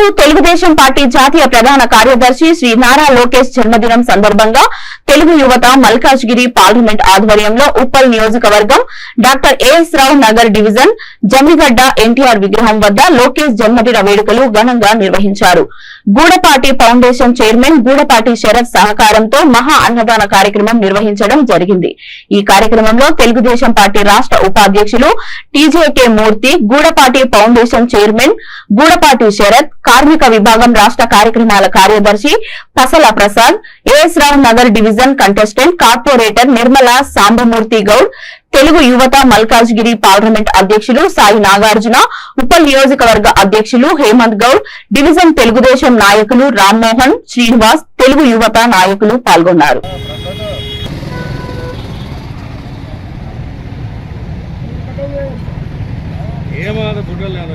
రోజు తెలుగుదేశం పార్టీ జాతీయ ప్రధాన కార్యదర్శి శ్రీ నారా లోకేష్ జన్మదినం సందర్భంగా తెలుగు యువత మల్కాజ్గిరి పార్లమెంట్ ఆధ్వర్యంలో ఉప్పల్ నియోజకవర్గం doctor AS Rao Nagar division Jammigadda NTR విగ్రహం వద్ద లోకేష్ జన్మదిన వేడుకలు ఘనంగా నిర్వహించారు. గూడపాటి ఫౌండేషన్ చైర్మన్ గూడపాటి శరత్ సహకారంతో మహా అన్నదాన కార్యక్రమం నిర్వహించడం జరిగింది. ఈ కార్యక్రమంలో తెలుగుదేశం పార్టీ రాష్ట్ర ఉపాధ్యక్షులు T J K Murthy Gudapati foundation chairman Gudapati Sharath కార్మిక విభాగం రాష్ట్ర కార్యక్రమాల కార్యదర్శి Pasala Prasad A S Rao Nagar division contestant corporator Nirmala Sambamurthy Goud Telugu Yuvatha Malkajgiri parliament అధ్యక్షులు సాయి నాగార్జున ఉప నియోజకవర్గ అధ్యక్షులు హేమంత్ గౌడ్ డివిజన్ తెలుగుదేశం నాయకులు రామ్మోహన్ శ్రీనివాస్ తెలుగు యువత నాయకులు పాల్గొన్నారు. ఏమాద గుడ్డలు నేను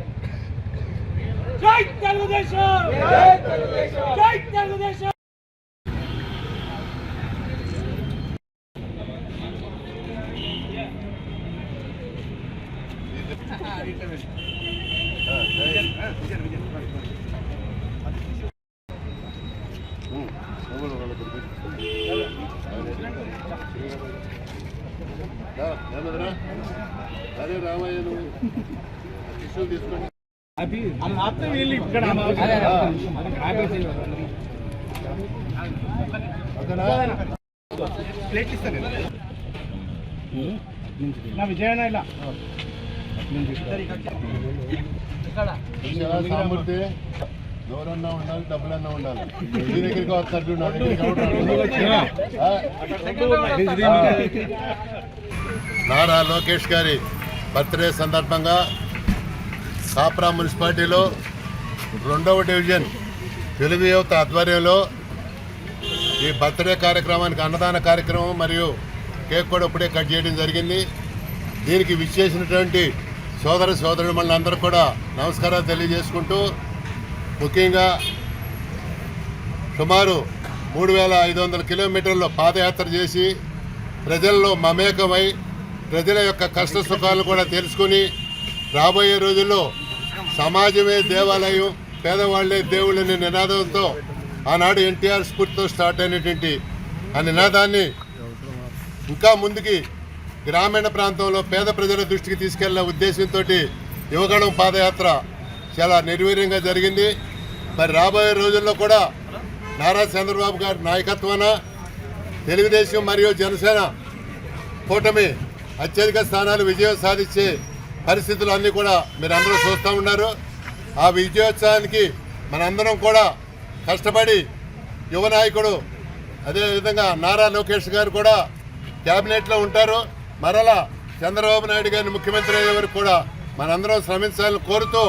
జై తెలుగుదేశం! జై తెలుగుదేశం! అదే రామయ్య నువ్వు టిష్యూ తీసుకొని మొత్తం వీళ్ళు ఇక్కడ నా విజయన ఇలా. సామర్థ్య ఉండాలి డబ్బులన్నా ఉండాలి. మీ దగ్గరికి వస్తారు నా దగ్గరికి? నారా లోకేష్ గారి బర్త్డే సందర్భంగా కాప్రా మున్సిపాలిటీలో రెండవ డివిజన్ తెలుగు యువత ఆధ్వర్యంలో ఈ బర్త్డే కార్యక్రమానికి అన్నదాన కార్యక్రమం మరియు కేక్ కూడా ఇప్పుడే కట్ చేయడం జరిగింది. దీనికి విచ్చేసినటువంటి సోదర సోదరుడు మనందరూ కూడా నమస్కారాలు తెలియజేసుకుంటూ ముఖ్యంగా సుమారు మూడు వేల ఐదు వందల కిలోమీటర్లు పాదయాత్ర చేసి ప్రజల్లో మమేకమై ప్రజల యొక్క కష్ట సుఖాలు కూడా తెలుసుకొని రాబోయే రోజుల్లో సమాజమే దేవాలయం పేదవాళ్ళే దేవుళ్ళని నినాదంతో ఆనాడు ఎన్టీఆర్ స్ఫూర్తితో స్టార్ట్ అయినటువంటి ఆ నినాదాన్ని ఇంకా ముందుకి గ్రామీణ ప్రాంతంలో పేద ప్రజల దృష్టికి తీసుకెళ్ళే ఉద్దేశంతో యువగణం పాదయాత్ర చాలా నిర్వీర్యంగా జరిగింది. మరి రాబోయే రోజుల్లో కూడా నారా చంద్రబాబు గారి నాయకత్వాన తెలుగుదేశం మరియు జనసేన కూటమి అత్యధిక స్థానాలు విజయం సాధించే పరిస్థితులు అన్నీ కూడా మీరందరూ చూస్తూ ఉన్నారు. ఆ విజయోత్సవానికి మనందరం కూడా కష్టపడి యువ నాయకుడు అదేవిధంగా నారా లోకేష్ గారు కూడా క్యాబినెట్లో ఉంటారు. మరలా చంద్రబాబు నాయుడు గారిని ముఖ్యమంత్రి అయ్యే వరకు కూడా మనందరం శ్రమించాలని కోరుతూ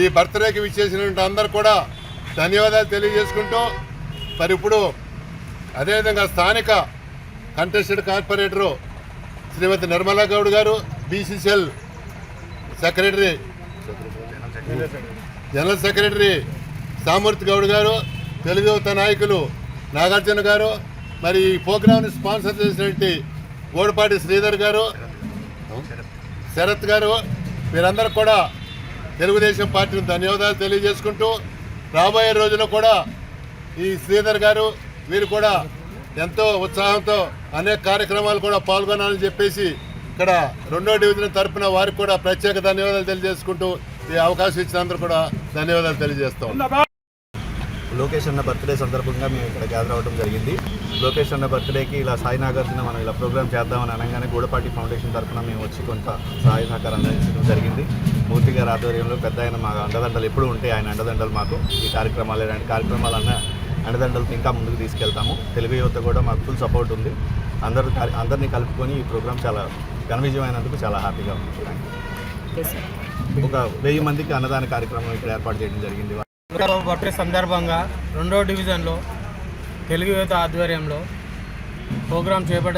ఈ బర్త్డేకి విచ్చేసినటువంటి అందరు కూడా ధన్యవాదాలు తెలియజేసుకుంటూ మరి ఇప్పుడు అదేవిధంగా స్థానిక కంటెస్టెడ్ కార్పొరేటరు శ్రీమతి నిర్మలా గౌడ్ గారు BCCL secretary. General secretary Samurthy Goud గారు తెలుగు యువత నాయకులు నాగార్జున గారు మరి ఈ ప్రోగ్రామ్ని స్పాన్సర్ చేసినటువంటి గోడపాటి శ్రీధర్ గారు శరత్ గారు వీరందరూ కూడా తెలుగుదేశం పార్టీని ధన్యవాదాలు తెలియజేసుకుంటూ రాబోయే రోజుల్లో కూడా ఈ శ్రీధర్ గారు వీరు కూడా ఎంతో ఉత్సాహంతో అనేక కార్యక్రమాలు కూడా పాల్గొనాలని చెప్పేసి ఇక్కడ రెండో డివిజన్ తరపున వారికి కూడా ప్రత్యేక ధన్యవాదాలు తెలియజేసుకుంటూ ఈ అవకాశం ఇచ్చినందుకు కూడా ధన్యవాదాలు తెలియజేస్తాం. లోకేష్ అన్న బర్త్డే సందర్భంగా మేము ఇక్కడ గ్యాదర్ అవ్వడం జరిగింది. లోకేష్ అన్న బర్త్డేకి ఇలా సాయి నాగార్జున మనం ఇలా ప్రోగ్రామ్ చేద్దామని అనగానే గూడపాటి ఫౌండేషన్ తరఫున మేము వచ్చి కొంత సహాయ సహకారం అందించడం జరిగింది. మూర్తి గారి ఆధ్వర్యంలో పెద్ద ఆయన మా అండదండలు ఎప్పుడూ ఉంటాయి ఆయన అండదండలు మాకు. ఈ కార్యక్రమాలు ఇలాంటి కార్యక్రమాలన్న అండదండలతో ఇంకా ముందుకు తీసుకెళ్తాము. తెలుగు యువత కూడా మాకు ఫుల్ సపోర్ట్ ఉంది. అందరూ అందరినీ కలుపుకొని ఈ ప్రోగ్రామ్ చాలా ఘన విజయమైనందుకు చాలా హ్యాపీగా ఉంది. ఒక వెయ్యి మందికి అన్నదాన కార్యక్రమం ఇక్కడ ఏర్పాటు చేయడం జరిగింది. బర్త్డే సందర్భంగా రెండో డివిజన్లో తెలుగు యువత ఆధ్వర్యంలో ప్రోగ్రాం చేపట్ట